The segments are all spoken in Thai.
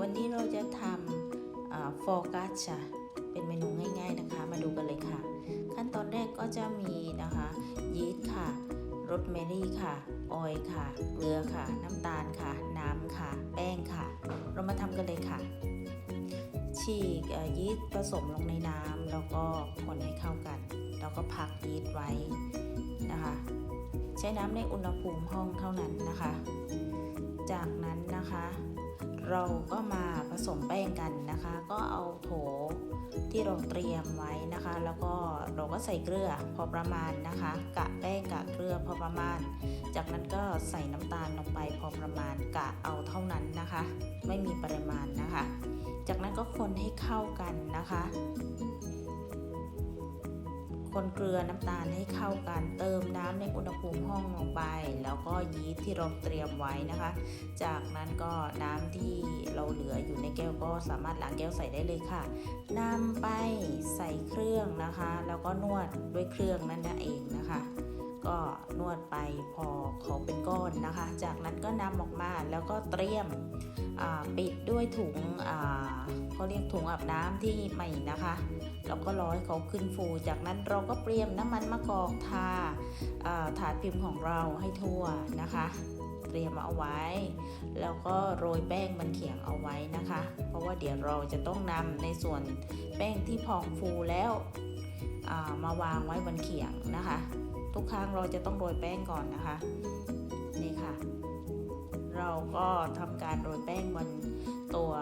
วันนี้เราจะทำฟอร์กาชาเป็นเมนูง่ายๆนะคะ มาดูกันเลยค่ะ ขั้นตอนแรกก็จะมีนะคะยีสต์ค่ะรสเมรี่ค่ะ ออยล์ค่ะ เกลือค่ะ น้ำตาลค่ะ น้ำค่ะ แป้งค่ะ เรามาทำกันเลยค่ะ ฉีกยีสต์ผสมลงในน้ำแล้วก็คนให้เข้ากัน แล้วก็พักยีสต์ไว้นะคะ ใช้น้ำในอุณหภูมิห้องเท่านั้นนะคะ จากนั้นนะคะ เราก็มาผสมแป้งกันนะคะ ก็เอาโถที่เราเตรียมไว้นะคะ แล้วก็เราก็ใส่เกลือพอประมาณนะคะ กะแป้งกะเกลือพอประมาณ จากนั้นก็ใส่น้ำตาลลงไปพอประมาณกะเอาเท่านั้นนะคะ ไม่มีปริมาณนะคะ จากนั้นก็คนให้เข้ากันนะคะ คนเกลือน้ำตาลให้เข้ากันเติมน้ำในอุณหภูมิห้องลงไป แล้วก็ยีสต์ที่เราเตรียมไว้นะคะ จากนั้นก็น้ำที่เราเหลืออยู่ในแก้วก็สามารถล้างแก้วใส่ได้เลยค่ะนำไปใส่เครื่องนะคะ แล้วก็นวดด้วยเครื่องนั่นเองนะคะ ก็นวดไปพอเขาเป็นก้อนนะคะ จากนั้นก็นำออกมาแล้วก็เตรียมปิดด้วยถุงเขาเรียกถุงอาบน้ำที่ใหม่นะคะแล้วก็รอให้เขาขึ้นฟู จากนั้นเราก็เตรียมน้ำมันมะกอกทาอ่าถาดพิมพ์ของเราให้ทั่วนะคะเตรียมเอาไว้ แล้วก็โรยแป้งมันเขียงเอาไว้นะคะ เพราะว่าเดี๋ยวเราจะต้องนำในส่วนแป้งที่พองฟูแล้วามาวางไว้บนเขียงนะคะ ทุกครั้งเราจะต้องโรยแป้งก่อนนะคะ นี่ค่ะ เราก็ทำการโรยแป้งบนตัว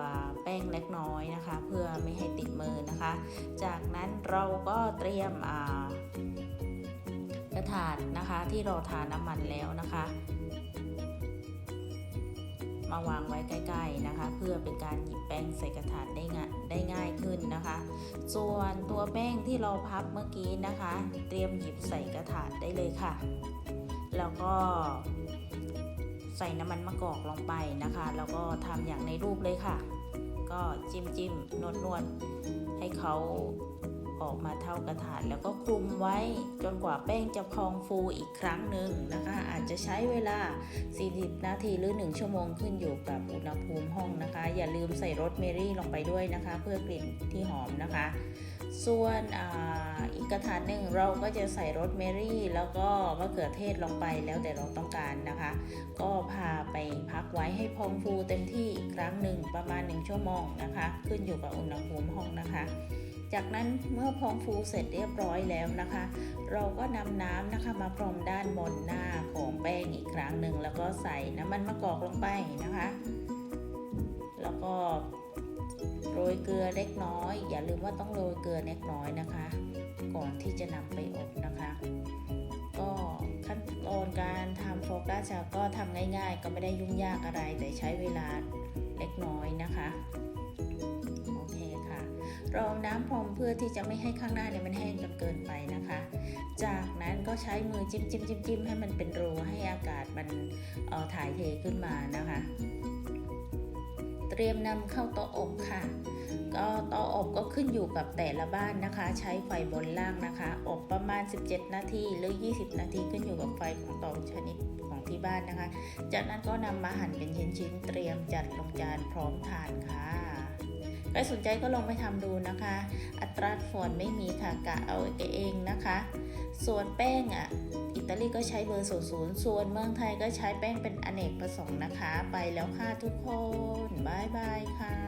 แป้งเล็กน้อยนะคะ เพื่อไม่ให้ติดมือนะคะ จากนั้นเราก็เตรียมกระถาดนะคะที่เราทาน้ำมันแล้วนะคะ มาวางไว้ใกล้ๆนะคะ เพื่อเป็นการหยิบแป้งใส่กระถางได้ง่ายได้ง่ายขึ้นนะคะ ส่วนตัวแป้งที่เราพับเมื่อกี้นะคะ เตรียมหยิบใส่กระถางได้เลยค่ะ แล้วก็ใส่น้ำมันมะกอกลงไปนะคะ แล้วก็ทำอย่างในรูปเลยค่ะ ก็จิ้มจิ้มนวดนวดให้เขา ออกมาเท่ากระถาดแล้วก็คลุมไว้จนกว่าแป้งจะพองฟูอีกครั้งหนึ่งนะคะ อาจจะใช้เวลา 40 นาทีหรือ 1 ชั่วโมงขึ้นอยู่กับอุณหภูมิห้องนะคะ อย่าลืมใส่รสเมรี่ลงไปด้วยนะคะ เพื่อกลิ่นที่หอมนะคะ ส่วนออีกกระถาดหนึ่งเราก็จะใส่รสเมรี่แล้วก็มะเขือเทศลงไปแล้วแต่เราต้องการนะคะ ก็พาไปพักไว้ให้พองฟูเต็มที่อีกครั้งหนึ่งประมาณ 1 ชั่วโมงนะคะ ขึ้นอยู่กับอุณหภูมิห้องนะคะ จากนั้นเมื่อพองฟูเสร็จเรียบร้อยแล้วนะคะ เราก็นำน้ำนะคะมาพรมด้านบนหน้าของแป้งอีกครั้งหนึ่งแล้วก็ใส่น้ำมันมะกอกลงไปนะคะ แล้วก็โรยเกลือเล็กน้อย อย่าลืมว่าต้องโรยเกลือเล็กน้อยนะคะ ก่อนที่จะนำไปอบนะคะ ก็ขั้นตอนการทำโฟกัสชาก็ทำง่ายๆ ก็ไม่ได้ยุ่งยากอะไรแต่ใช้เวลาเล็กน้อยนะคะ รองน้ำพรมเพื่อที่จะไม่ให้ข้างหน้าเนี่ยมันแห้งจนเกินไปนะคะ จากนั้นก็ใช้มือจิ้มจิ้มจิ้มจิ้มให้มันเป็นรูให้อากาศมันเออถ่ายเทขึ้นมานะคะ เตรียมนำเข้าเตาอบค่ะก็เตาอบก็ขึ้นอยู่กับแต่ละบ้านนะคะ ใช้ไฟบนล่างนะคะ อบประมาณ 17 นาทีหรือ 20 นาทีขึ้นอยู่กับไฟของเตาชนิดของที่บ้านนะคะ จากนั้นก็นำมาหั่นเป็นชิ้นๆเตรียมจัดลงจานพร้อมทานค่ะ ใครสนใจก็ลองไปทำดูนะคะ อัตราส่วนไม่มีค่ะกะเอาเองนะคะ ส่วนแป้งอะอิตาลีก็ใช้เบอร์ศูนย์ศูนย์ส่วนเมืองไทยก็ใช้แป้งเป็นอเนกประสงค์นะคะ ไปแล้วค่ะทุกคนบายบายค่ะ